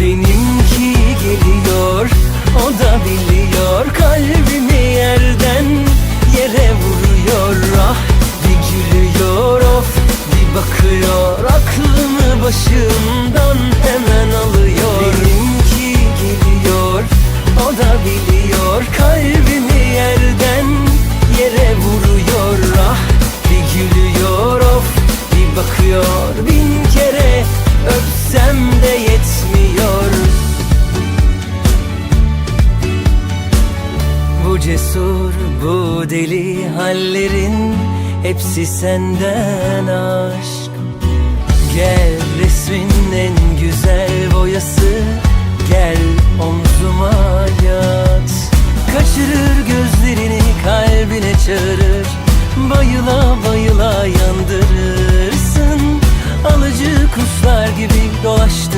Benimki geliyor, o da biliyor Kalbimi yerden yere vuruyor. Ah bir gülüyor of bir bakıyor. Aklımı başımdan hemen alıyor. Benimki geliyor, o da biliyor Kalbimi Cesur, bu deli hallerin Hepsi senden aşk. Gel resmin en güzel boyası Gel omzuma yat. Kaçırır gözlerini kalbine çağırır Bayıla bayıla yandırırsın. Alıcı kuşlar gibi dolaştırıyor hep